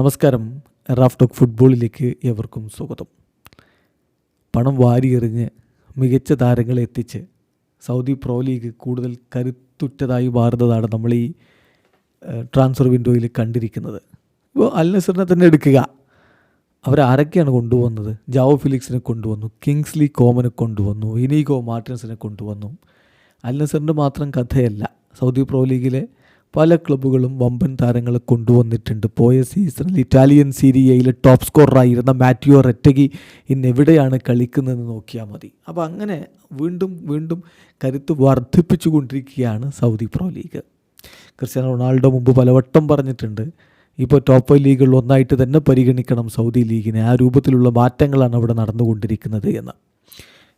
നമസ്കാരം. Raf talk ഫുട്ബോളിലേക്ക് എവർക്കും സ്വാഗതം. പണം വാരിയെറിഞ്ഞ് മികച്ച താരങ്ങളെ എത്തിച്ച് സൗദി പ്രോ ലീഗ് കൂടുതൽ കരുത്തുറ്റതായി മാറുന്നതാണ് നമ്മൾ ഈ ട്രാൻസ്ഫർ വിൻഡോയിൽ കണ്ടിരിക്കുന്നത്. ഇപ്പോൾ അൽ നസറിനെ തന്നെ എടുക്കുക. അവരാരൊക്കെയാണ് കൊണ്ടുവന്നത്? ജാവോ ഫിലിക്സിനെ കൊണ്ടുവന്നു കിങ്സ്ലി കോമനെ കൊണ്ടുവന്നു ഇനീഗോ മാർട്ടിൻസിനെ കൊണ്ടുവന്നു. അൽ നസറിന്റെ മാത്രം കഥയല്ല. സൗദി പ്രോ ലീഗിലെ പല ക്ലബ്ബുകളും വമ്പൻ താരങ്ങളെ കൊണ്ടുവന്നിട്ടുണ്ട്. പോയ സീസണിൽ ഇറ്റാലിയൻ സീരിയയിലെ ടോപ്പ് സ്കോററായിരുന്ന മാറ്റിയോ റെറ്റഗി ഇന്ന് എവിടെയാണ് കളിക്കുന്നതെന്ന് നോക്കിയാൽ മതി. അപ്പോൾ അങ്ങനെ വീണ്ടും വീണ്ടും കരുത്ത് വർദ്ധിപ്പിച്ചുകൊണ്ടിരിക്കുകയാണ് Saudi pro league Cristiano Ronaldo മുമ്പ് പലവട്ടം പറഞ്ഞിട്ടുണ്ട് ഇപ്പോൾ ടോപ്പ് ഫൈവ് ലീഗുകളിൽ ഒന്നായിട്ട് തന്നെ പരിഗണിക്കണം സൗദി ലീഗിനെ ആ രൂപത്തിലുള്ള മാറ്റങ്ങളാണ് അവിടെ നടന്നുകൊണ്ടിരിക്കുന്നത് എന്ന്.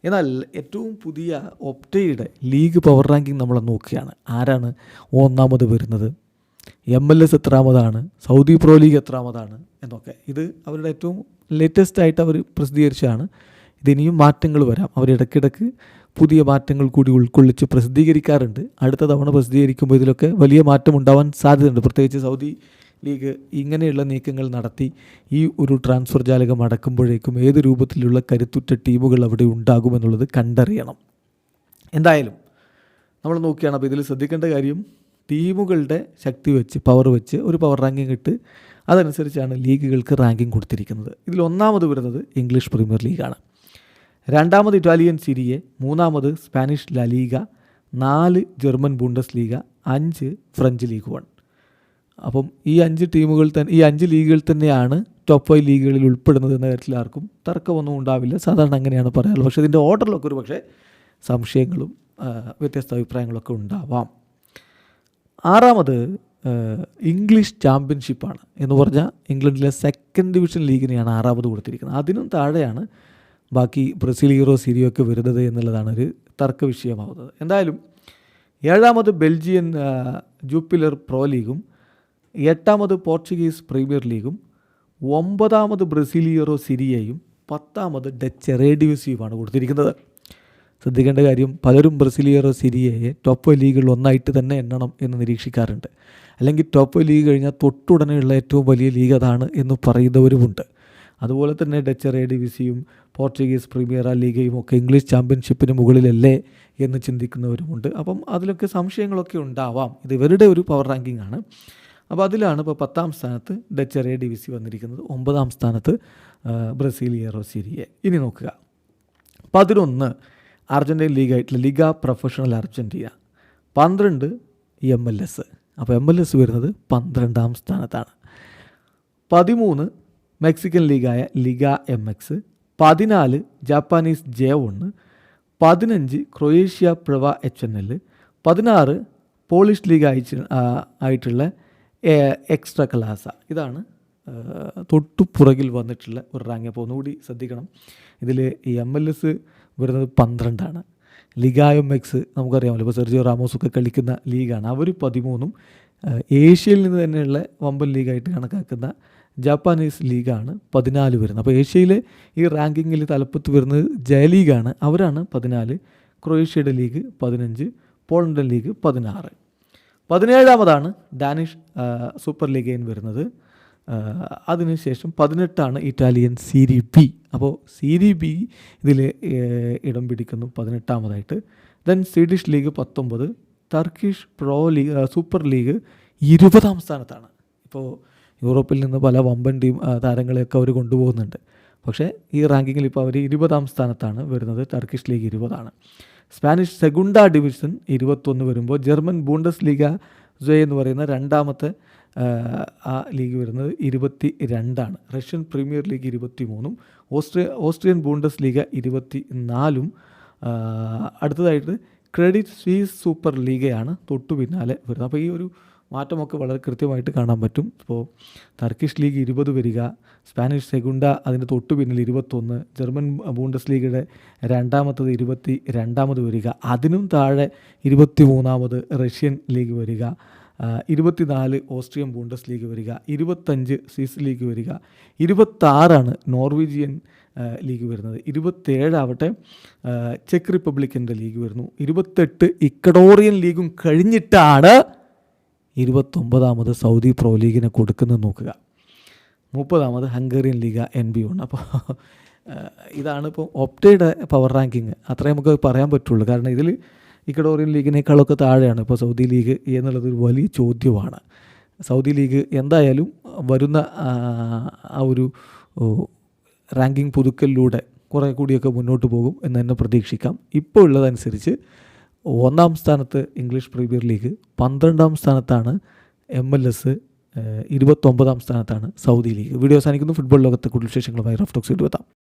എന്നാൽ ഏറ്റവും പുതിയ ഒപ്റ്റയുടെ ലീഗ് പവർ റാങ്കിങ് നമ്മൾ നോക്കുകയാണ്. ആരാണ് ഒന്നാമത് വരുന്നത്? എം എൽ എസ് എത്രാമതാണ്? സൗദി പ്രോ ലീഗ് എത്രാമതാണ്? എന്നൊക്കെ. ഇത് അവരുടെ ഏറ്റവും ലേറ്റസ്റ്റ് ആയിട്ട് അവർ പ്രസിദ്ധീകരിച്ചതാണ്. ഇതിനിയും മാറ്റങ്ങൾ വരാം. അവർ ഇടയ്ക്കിടയ്ക്ക് പുതിയ മാറ്റങ്ങൾ കൂടി ഉൾക്കൊള്ളിച്ച് പ്രസിദ്ധീകരിക്കാറുണ്ട്. അടുത്ത തവണ പ്രസിദ്ധീകരിക്കുമ്പോൾ ഇതിലൊക്കെ വലിയ മാറ്റം ഉണ്ടാവാൻ സാധ്യതയുണ്ട്. പ്രത്യേകിച്ച് സൗദി ലീഗ് ഇങ്ങനെയുള്ള നീക്കങ്ങൾ നടത്തി ഈ ഒരു ട്രാൻസ്ഫർ ജാലകം അടക്കുമ്പോഴേക്കും ഏത് രൂപത്തിലുള്ള കരുത്തുറ്റ ടീമുകൾ അവിടെ ഉണ്ടാകുമെന്നുള്ളത് കണ്ടറിയണം. എന്തായാലും നമ്മൾ നോക്കുകയാണ് അപ്പോൾ ഇതിൽ ശ്രദ്ധിക്കേണ്ട കാര്യം ടീമുകളുടെ ശക്തി വെച്ച് പവർ വെച്ച് ഒരു പവർ റാങ്കിങ് ഇട്ട് അതനുസരിച്ചാണ് ലീഗുകൾക്ക് റാങ്കിങ് കൊടുത്തിരിക്കുന്നത്. ഇതിൽ ഒന്നാമത് വരുന്നത് ഇംഗ്ലീഷ് പ്രീമിയർ ലീഗാണ് രണ്ടാമത് ഇറ്റാലിയൻ സിരിയെ മൂന്നാമത് സ്പാനിഷ് ലലീഗ നാല് ജർമ്മൻ ബുണ്ടസ് ലീഗ അഞ്ച് ഫ്രഞ്ച് ലീഗ് വൺ അപ്പം ഈ അഞ്ച് ടീമുകൾ തന്നെ ഈ അഞ്ച് ലീഗുകൾ തന്നെയാണ് ടോപ്പ് ഫൈവ് ലീഗുകളിൽ ഉൾപ്പെടുന്നത് എന്ന കാര്യത്തിൽ ആർക്കും തർക്കമൊന്നും ഉണ്ടാവില്ല. സാധാരണ അങ്ങനെയാണ് പറയാറുള്ളത് പക്ഷേ ഇതിന്റെ ഓർഡറിലൊക്കെ ഒരു പക്ഷേ സംശയങ്ങളും വ്യത്യസ്ത അഭിപ്രായങ്ങളൊക്കെ ഉണ്ടാവാം. ആറാമത് ഇംഗ്ലീഷ് ചാമ്പ്യൻഷിപ്പാണ് എന്ന് പറഞ്ഞാൽ ഇംഗ്ലണ്ടിലെ സെക്കൻഡ് ഡിവിഷൻ ലീഗിനെയാണ് ആറാമത് കൊടുത്തിരിക്കുന്നത്. അതിനും താഴെയാണ് ബാക്കി ബ്രസീൽ ഹീറോ സീരിയോ ഒക്കെ വരുന്നത് എന്നുള്ളതാണ് ഒരു തർക്ക വിഷയമാവുന്നത്. എന്തായാലും ഏഴാമത് ബെൽജിയൻ ജൂപ്പിലർ പ്രോ ലീഗും എട്ടാമത് പോർച്ചുഗീസ് പ്രീമിയർ ലീഗും ഒമ്പതാമത് ബ്രസീലിയറോ സിരിയയും പത്താമത് ഡച്ച് റേഡിയോസിയുമാണ് കൊടുത്തിരിക്കുന്നത്. ശ്രദ്ധിക്കേണ്ട കാര്യം പലരും ബ്രസീലിയറോ സിരിയയെ ടോപ്പ് ലീഗുകളിൽ ഒന്നായിട്ട് തന്നെ എണ്ണണം എന്ന് നിരീക്ഷിക്കാറുണ്ട്. അല്ലെങ്കിൽ ടോപ്പ് ലീഗ് കഴിഞ്ഞാൽ തൊട്ടുടനെയുള്ള ഏറ്റവും വലിയ ലീഗ് അതാണ് എന്ന് പറയുന്നവരുമുണ്ട്. അതുപോലെ തന്നെ ഡച്ച് റേഡിവിസിയും പോർച്ചുഗീസ് പ്രീമിയർ ലീഗയും ഒക്കെ ഇംഗ്ലീഷ് ചാമ്പ്യൻഷിപ്പിന് മുകളിലല്ലേ എന്ന് ചിന്തിക്കുന്നവരുമുണ്ട്. അപ്പം അതിലൊക്കെ സംശയങ്ങളൊക്കെ ഉണ്ടാവാം. ഇത് ഇവരുടെ ഒരു പവർ റാങ്കിങ് ആണ്. അപ്പോൾ അതിലാണ് ഇപ്പോൾ പത്താം സ്ഥാനത്ത് Dutch Eredivisie വന്നിരിക്കുന്നത്. ഒമ്പതാം സ്ഥാനത്ത് ബ്രസീലിയ ബ്രസീലിയറോ ഇനി നോക്കുക. പതിനൊന്ന് അർജന്റീൻ ലീഗായിട്ടുള്ള ലിഗ പ്രൊഫഷണൽ അർജന്റീന പന്ത്രണ്ട് എം എൽ എസ്. അപ്പോൾ എം എൽ എസ് വരുന്നത് പന്ത്രണ്ടാം സ്ഥാനത്താണ്. പതിമൂന്ന് മെക്സിക്കൻ ലീഗായ ലിഗ എം എക്സ്. പതിനാല് ജാപ്പാനീസ് ജെ ഒന്ന് പതിനഞ്ച് Croatia Prva H N L. പതിനാറ് പോളിഷ് ലീഗ് അയച്ച് ആയിട്ടുള്ള എക്സ്ട്രാ ക്ലാസ ഇതാണ് തൊട്ടു പുറകിൽ വന്നിട്ടുള്ള ഒരു റാങ്ക്. അപ്പോൾ ഒന്നുകൂടി ശ്രദ്ധിക്കണം. ഇതിൽ എം എൽ എസ് വരുന്നത് പന്ത്രണ്ടാണ്. ലിഗായോ മെക്സ് നമുക്കറിയാമല്ലോ. ഇപ്പോൾ സെർജിയോ റാമോസ് ഒക്കെ കളിക്കുന്ന ലീഗാണ്. അവർ പതിമൂന്നും ഏഷ്യയിൽ നിന്ന് തന്നെയുള്ള വമ്പൻ ലീഗായിട്ട് കണക്കാക്കുന്ന ജാപ്പാനീസ് ലീഗാണ് പതിനാല് വരുന്നത്. അപ്പോൾ ഏഷ്യയിലെ ഈ റാങ്കിങ്ങിൽ തലപ്പത്ത് വരുന്നത് ജയ ലീഗാണ്. അവരാണ് പതിനാല്. ക്രൊയേഷ്യയുടെ ലീഗ് പതിനഞ്ച് പോളണ്ടൻ ലീഗ് പതിനാറ്. പതിനേഴാമതാണ് ഡാനിഷ് സൂപ്പർ ലീഗയിൽ വരുന്നത്. അതിനുശേഷം പതിനെട്ടാണ് ഇറ്റാലിയൻ സീരി ബി. അപ്പോൾ സീരി ബി ഇതിൽ ഇടം പിടിക്കുന്നു പതിനെട്ടാമതായിട്ട്. ദെൻ സ്വീഡിഷ് ലീഗ് പത്തൊമ്പത് Turkish pro league super league ഇരുപതാം സ്ഥാനത്താണ്. ഇപ്പോൾ യൂറോപ്പിൽ നിന്ന് പല വമ്പൻ ടീം താരങ്ങളെയൊക്കെ അവർ കൊണ്ടുപോകുന്നുണ്ട്. പക്ഷേ ഈ റാങ്കിങ്ങിൽ ഇപ്പോൾ അവർ ഇരുപതാം സ്ഥാനത്താണ് വരുന്നത് ടർക്കിഷ് ലീഗ് ഇരുപതാണ്. സ്പാനിഷ് സെഗുണ്ട ഡിവിഷൻ ഇരുപത്തൊന്ന് വരുമ്പോൾ ജർമ്മൻ ബൂണ്ടസ് ലീഗ ജെ എന്ന് പറയുന്ന രണ്ടാമത്തെ ആ, ആ ലീഗ് വരുന്നത് ഇരുപത്തി രണ്ടാണ് റഷ്യൻ പ്രീമിയർ ലീഗ് ഇരുപത്തി മൂന്നും ഓസ്ട്രിയ ഓസ്ട്രിയൻ ബൂണ്ടസ് ലീഗ ഇരുപത്തി നാലും അടുത്തതായിട്ട് ക്രെഡിറ്റ് സ്വീസ് സൂപ്പർ ലീഗയാണ് തൊട്ടു പിന്നാലെ വരുന്നത്. അപ്പോൾ ഈ ഒരു മാറ്റമൊക്കെ വളരെ കൃത്യമായിട്ട് കാണാൻ പറ്റും. ഇപ്പോൾ ടർക്കിഷ് ലീഗ് ഇരുപത് വരിക സ്പാനിഷ് സെഗുണ്ട അതിന്റെ തൊട്ടു പിന്നിൽ ഇരുപത്തൊന്ന് ജർമ്മൻ ബൂണ്ടസ് ലീഗയുടെ രണ്ടാമത്തത് ഇരുപത്തി രണ്ടാമത് വരിക അതിനും താഴെ ഇരുപത്തി മൂന്നാമത് റഷ്യൻ ലീഗ് വരിക ഇരുപത്തിനാല് ഓസ്ട്രിയൻ ബൂണ്ടസ് ലീഗ് വരിക ഇരുപത്തഞ്ച് സ്വിസ് ലീഗ് വരിക ഇരുപത്താറാണ് നോർവീജിയൻ ലീഗ് വരുന്നത് ഇരുപത്തേഴാവട്ടെ ചെക്ക് റിപ്പബ്ലിക്കിന്റെ ലീഗ് വരുന്നു ഇരുപത്തെട്ട് ഇക്കഡോറിയൻ ലീഗും കഴിഞ്ഞിട്ടാണ് ഇരുപത്തൊമ്പതാമത് സൗദി പ്രോ ലീഗിനെ കൊടുക്കുന്നത് നോക്കുക. മുപ്പതാമത് ഹംഗേറിയൻ ലീഗ എൻ ബി ആണ് അപ്പോൾ ഇതാണ് ഇപ്പോൾ ഒപ്റ്റയുടെ പവർ റാങ്കിങ് അത്രേ നമുക്ക് പറയാൻ പറ്റുള്ളൂ. കാരണം ഇതിൽ ഇക്കഡോറിയൻ ലീഗിനേക്കാളൊക്കെ താഴെയാണ്. ഇപ്പോൾ സൗദി ലീഗ് എന്നുള്ളത് ഒരു വലിയ ചോദ്യമാണ്. സൗദി ലീഗ് എന്തായാലും വരുന്ന ആ, ഒരു റാങ്കിങ് പുതുക്കലിലൂടെ കുറേ കൂടിയൊക്കെ മുന്നോട്ട് പോകും എന്ന് തന്നെ പ്രതീക്ഷിക്കാം. ഇപ്പോൾ ഉള്ളതനുസരിച്ച് ഒന്നാം സ്ഥാനത്ത് ഇംഗ്ലീഷ് പ്രീമിയർ ലീഗ് പന്ത്രണ്ടാം സ്ഥാനത്താണ് എം എൽ എസ് ഇരുപത്തൊമ്പതാം സ്ഥാനത്താണ് സൗദി ലീഗ്. വീഡിയോ അവസാനിക്കുന്നു. ഫുട്ബോൾ ലോകത്തെ കൂടുതൽ വിശേഷങ്ങളുമായി റഫ് ടോക്സ് എത്താം